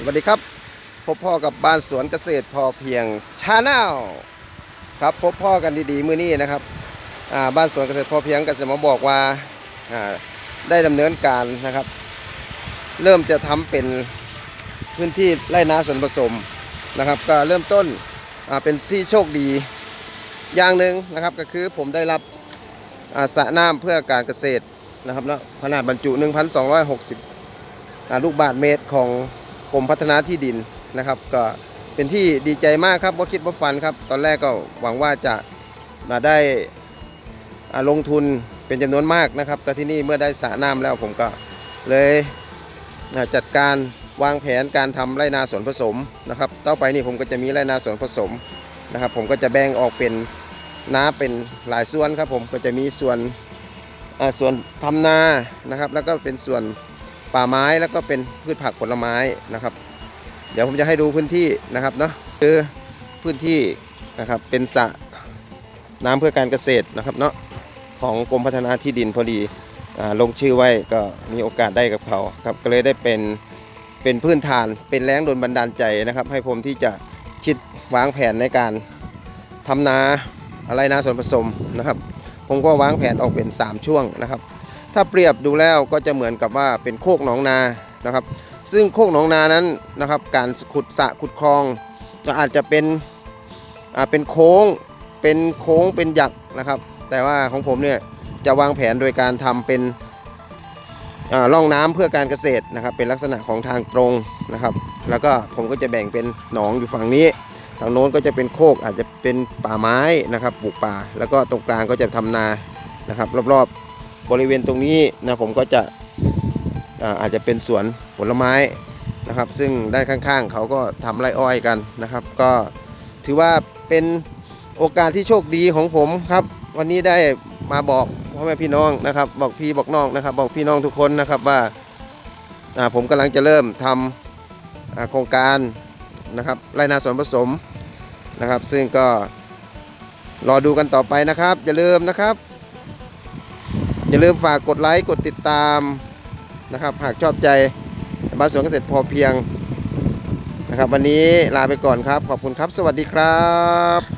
สวัสดีครับ พบพ่อกับบ้านสวนเกษตรพอเพียงชาแนลครับพบพ่อกันดีๆ มื้อนี้นะครับบ้านสวนเกษตรพอเพียงก็จะมาบอกว่าาได้ดำเนินการนะครับ เริ่มจะทำเป็นพื้นที่ไร่นาสวนผสมนะครับ ก็เริ่มต้นเป็นที่โชคดีอย่างหนึ่งนะครับ ก็คือผมได้รับาสระน้ำเพื่อการเกษตรนะครับเนาะขนาดบรรจุ 1,260อ่าลูกบาทเมตรของ กรมพัฒนาที่ดินนะครับ ก็เป็นที่ดีใจมากครับว่าคิดว่าฝันครับ ตอนแรกก็หวังว่าจะมาได้ลงทุนเป็นจำนวนมากนะครับ แต่ที่นี่เมื่อได้สระน้ำแล้วผมก็เลยจัดการวางแผนการทำไรนาสวนผสมนะครับ ต่อไปนี่ผมก็จะมีไรนาสวนผสมนะครับ ผมก็จะแบ่งออกเป็นนาเป็นหลายส่วนครับผมก็จะมีส่วนส่วนทำนานะครับ แล้วก็เป็นส่วน ป่าไม้แล้วก็เป็นพืชผักผลไม้นะครับ เดี๋ยวผมจะให้ดูพื้นที่นะครับเนาะคือพื้นที่นะครับเป็นสระน้ำเพื่อการเกษตรนะครับเนาะของกรมพัฒนาที่ดินพอดีอลงชื่อไว้ก็มีโอกาสได้กับเขาครับก็เลยได้เป็นเป็นพื้นฐานเป็นแรงดลบันดาลใจนะครับ ให้ผมที่จะคิดวางแผนในการทำนาอะไรนาส่วนผสมนะครับ ผมก็วางแผนออกเป็น 3 ช่วงนะครับ ถ้าเปรียบดูแล้วก็จะเหมือนกับว่าเป็นโคกหนองนานะครับ ซึ่งโคกหนองนานั้นนะครับ การขุดสระขุดคลองก็อาจจะเป็นอ่าเป็นโค้งเป็นโค้งเป็นหยักนะครับ แต่ว่าของผมเนี่ยจะวางแผนโดยการทำเป็นอ่าร่องน้ำเพื่อการเกษตรนะครับ เป็นลักษณะของทางตรงนะครับ แล้วก็ผมก็จะแบ่งเป็นหนองอยู่ฝั่งนี้ทางโน้นก็จะเป็นโคกอาจจะเป็นป่าไม้นะครับปลูกป่า แล้วก็ตรงกลางก็จะทำนานะครับ รอบๆ บริเวณตรงนี้นะผมก็จะอาจจะเป็นสวนผลไม้นะครับ ซึ่งด้านข้างๆ เขาก็ทำไรอ้อยกันนะครับ ก็ถือว่าเป็นโอกาสที่โชคดีของผมครับ วันนี้ได้มาบอกพ่อแม่พี่น้องนะครับ บอกพี่บอกน้องนะครับ บอกพี่น้องทุกคนนะครับว่าผมกำลังจะเริ่มทำอ่าโครงการนะครับไรนาสวนผสมนะครับ ซึ่งก็รอดูกันต่อไปนะครับอย่าลืมนะครับ อย่าลืมฝากกดไลค์กดติดตามนะครับ หากชอบใจบ้านสวนเกษตรพอเพียงนะครับ วันนี้ลาไปก่อนครับ ขอบคุณครับ สวัสดีครับ